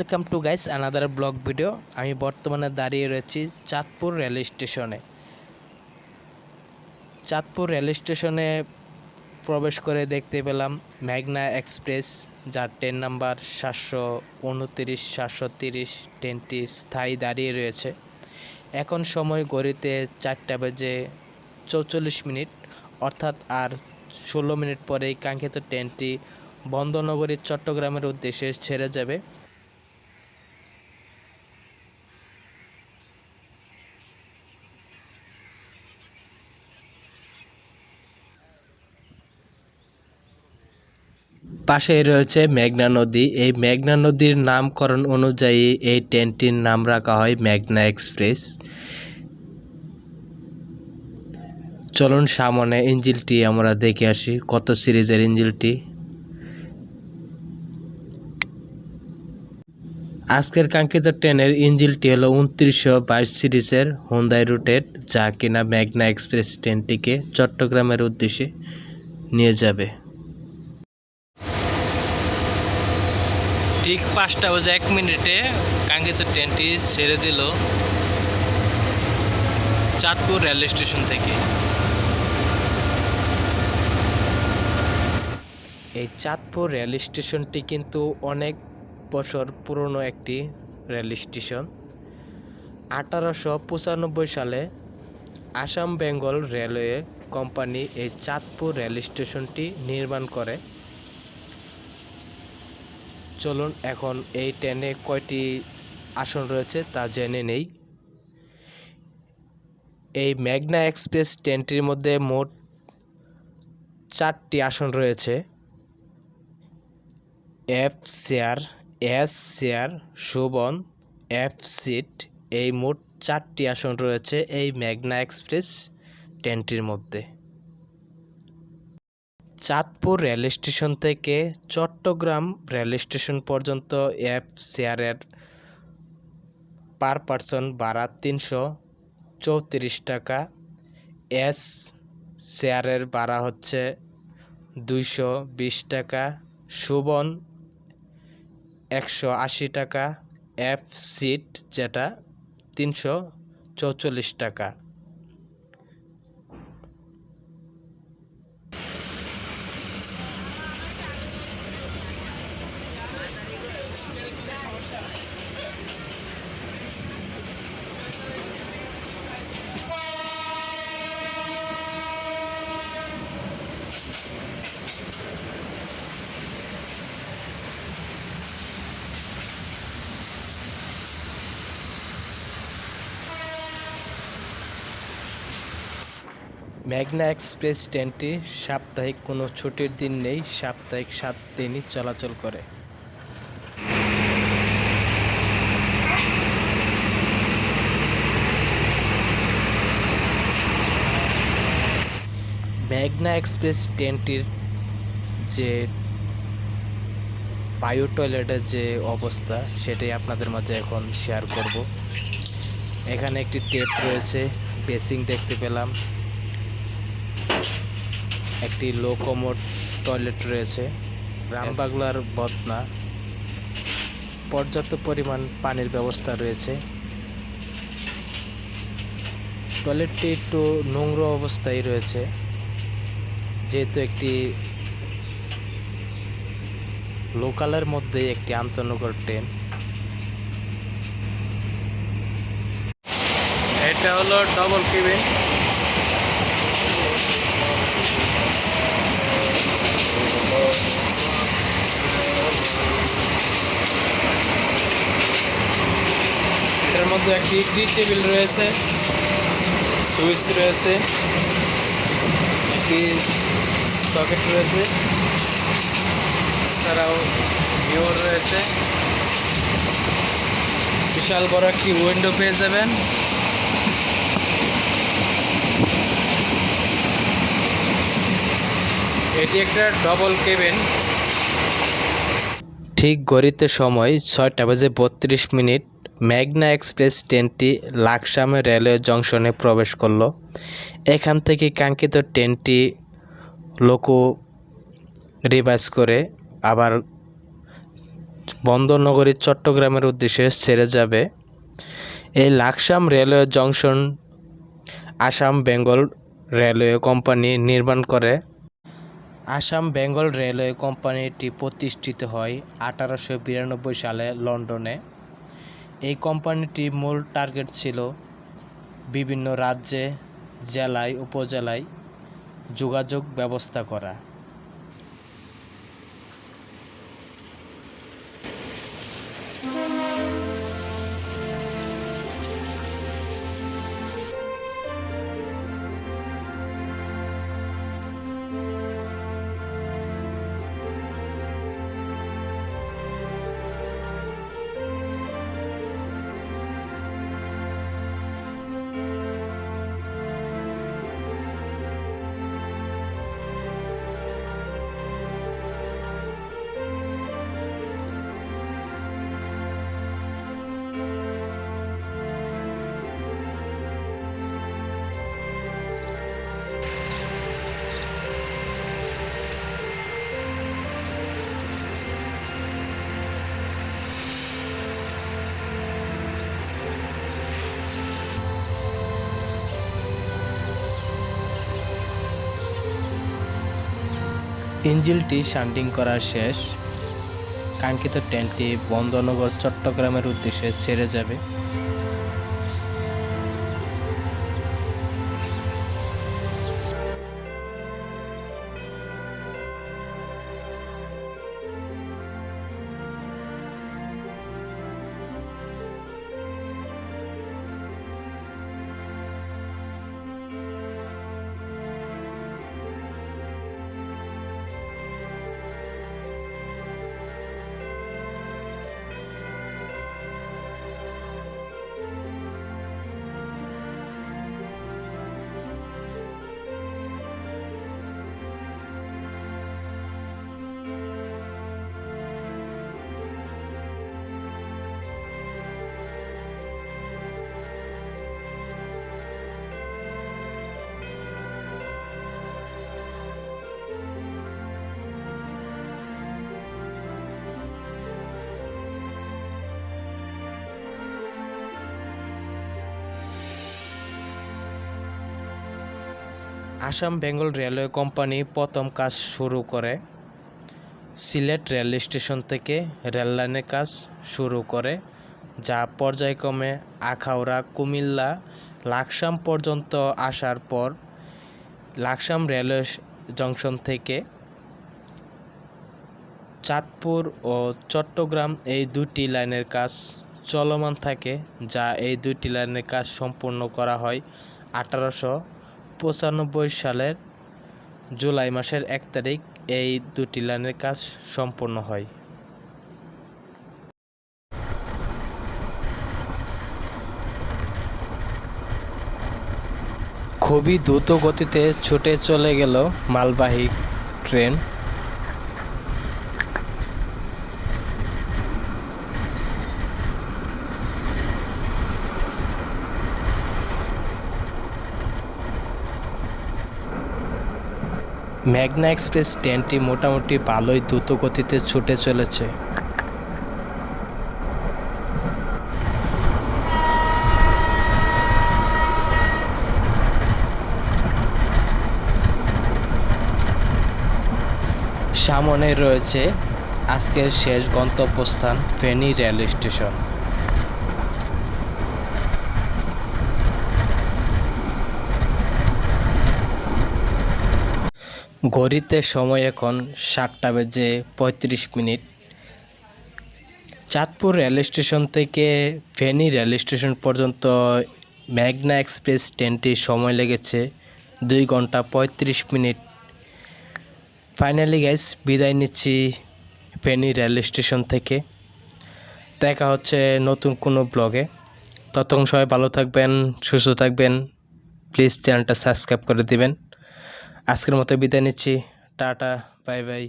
Welcome to guys another vlog video আমি বর্তমানে দাঁড়িয়ে রয়েছি চাঁদপুর রেল স্টেশনে। চাঁদপুর রেল স্টেশনে প্রবেশ করে দেখতে পেলাম ম্যাগনা এক্সপ্রেস, যার ট্রেন নাম্বার সাতশো উনতিরিশ, সাতশো তিরিশ, ট্রেনটি স্থায়ী দাঁড়িয়ে রয়েছে। এখন সময় ঘড়িতে চারটা বেজে চৌচল্লিশ মিনিট, অর্থাৎ আর ষোলো মিনিট পরেই কাঙ্ক্ষিত ট্রেনটি বন্দনগরী চট্টগ্রামের উদ্দেশ্যে ছেড়ে যাবে। পাশেই রয়েছে মেঘনা নদী। এই মেঘনা নদীর নামকরণ অনুযায়ী এই ট্রেনটির নাম রাখা হয় মেঘনা এক্সপ্রেস। চলুন সামনে ইঞ্জিলটি আমরা দেখে আসি, কত সিরিজের ইঞ্জিলটি। আজকের কাঙ্ক্ষিত ট্রেনের ইঞ্জিলটি হলো উনত্রিশশো বাইশ সিরিজের হুন্দাই রুটেড, যা কিনা মেঘনা এক্সপ্রেস ট্রেনটিকে চট্টগ্রামের উদ্দেশ্যে নিয়ে যাবে। ঠিক পাঁচটা বাজে এক মিনিটে কাঙ্ক্ষিত ট্রেনটি ছেড়ে দিল চাঁদপুর রেল স্টেশন থেকে। এই চাঁদপুর রেল স্টেশনটি কিন্তু অনেক বছর পুরনো একটি রেল স্টেশন। আঠারোশো পঁচানব্বই সালে আসাম বেঙ্গল রেলওয়ে কোম্পানি এই চাঁদপুর রেল স্টেশনটি নির্মাণ করে। চলুন, এখন এই ট্রেনে কয়টি আসন রয়েছে তা জেনে নেই। এই মেঘনা এক্সপ্রেস ট্রেনটির মধ্যে মোট চারটি আসন রয়েছে। এফ চেয়ার এস চেয়ার শোভন এফ সিট, এই মোট চারটি আসন রয়েছে এই মেঘনা এক্সপ্রেস ট্রেনটির মধ্যে। চাঁদপুর রেল স্টেশন থেকে চট্টগ্রাম রেল স্টেশন পর্যন্ত এফ শেয়ারের পার পারসন ভাড়া তিনশো চৌত্রিশ টাকা। এস শেয়ারের ভাড়া হচ্ছে দুইশো বিশ টাকা। সুবন একশো আশি টাকা। এফ সিট যেটা তিনশো চৌচল্লিশ টাকা। মেঘনা এক্সপ্রেস ট্রেনটি সাপ্তাহিক কোনো ছুটির দিন নেই, সাপ্তাহিক সাত দিনই চলাচল করে। মেঘনা এক্সপ্রেস ট্রেনটির যে বায়ু টয়লেটের যে অবস্থা, সেটাই আপনাদের মাঝে এখন শেয়ার করব। এখানে একটি টেপ রয়েছে বেসিং দেখতে পেলাম। একটি লো কমোড টয়লেট রয়েছে। রামবাগলার বদনা। পর্যাপ্ত পরিমাণ পানির ব্যবস্থা রয়েছে। টয়লেটটি একটু নোংরা অবস্থায় রয়েছে। যেহেতু একটি লোকালের মধ্যে একটি আন্তনগর ট্রেন। এটা হলো ডবল কেবিন মধ্যে একটি টি টেবিল রয়েছে, সুইচ রয়েছে, একটি সকেট রয়েছে, এছাড়াও ভিওর রয়েছে। বিশাল বড় একটি উইন্ডো পেয়ে যাবেন। এটি একটা ডবল কেবিন ঠিক গড়িতে সময় ছয়টা বাজে বত্রিশ মিনিট। মেঘনা এক্সপ্রেস ট্রেনটি লাকসামে রেলওয়ে জংশনে প্রবেশ করল। এখান থেকে কাঙ্ক্ষিত ট্রেনটি লোকো রিভাইজ করে আবার বন্দরনগরী চট্টগ্রামের উদ্দেশ্যে ছেড়ে যাবে। এই Laksam railway junction Assam Bengal railway company নির্মাণ করে। আসাম বেঙ্গল রেলওয়ে কোম্পানিটি প্রতিষ্ঠিত হয় আঠারোশো বিরানব্বই সালে লন্ডনে। এই কোম্পানিটির মূল টার্গেট ছিল বিভিন্ন রাজ্যে জেলায় উপজেলায় যোগাযোগ ব্যবস্থা করা। ইঞ্জিলটি শান্টিং করা শেষ। কাঙ্ক্ষিত ট্রেনটি বন্দরনগর চট্টগ্রামের উদ্দেশ্যে ছেড়ে যাবে। আসাম বেঙ্গল রেলওয়ে কোম্পানি প্রথম কাজ শুরু করে। সিলেট রেল স্টেশন থেকে রেল লাইনের কাজ শুরু করে, যা পর্যায়ক্রমে আখাউড়া, কুমিল্লা, লাকসাম পর্যন্ত আসার পর লাকসাম রেলওয়ে জংশন থেকে চাঁদপুর ও চট্টগ্রাম এই দুটি লাইনের কাজ চলমান থাকে, যা এই দুটি লাইনের কাজ সম্পূর্ণ করা হয় আঠারোশো পঁচানব্বই সালের জুলাই মাসের এক তারিখ এই দুটি লাইনের কাজ সম্পন্ন হয়। খুবই দ্রুত গতিতে ছুটে চলে গেল মালবাহী ট্রেন। মেঘনা এক্সপ্রেস ট্রেনটি মোটামুটি ভালোই দ্রুত গতিতে ছুটে চলেছে। সামনে রয়েছে আজকের শেষ গন্তব্যস্থান ফেনী রেল স্টেশন ঘড়িতে সময় এখন সাতটা বেজে পঁয়ত্রিশ মিনিট। চাঁদপুর রেল স্টেশন থেকে ফেনী রেল স্টেশন পর্যন্ত মেঘনা এক্সপ্রেস ট্রেনটির সময় লেগেছে দুই ঘণ্টা পঁয়ত্রিশ মিনিট। ফাইনালি গাইস, বিদায় নিচ্ছি ফেনী রেল স্টেশন থেকে। দেখা হচ্ছে নতুন কোনো ব্লগে। ততক্ষণ সবাই ভালো থাকবেন, সুস্থ থাকবেন। প্লিজ চ্যানেলটা সাবস্ক্রাইব করে দিবেন। আজকের মতো বিদায় নিচ্ছি। Tata bye bye.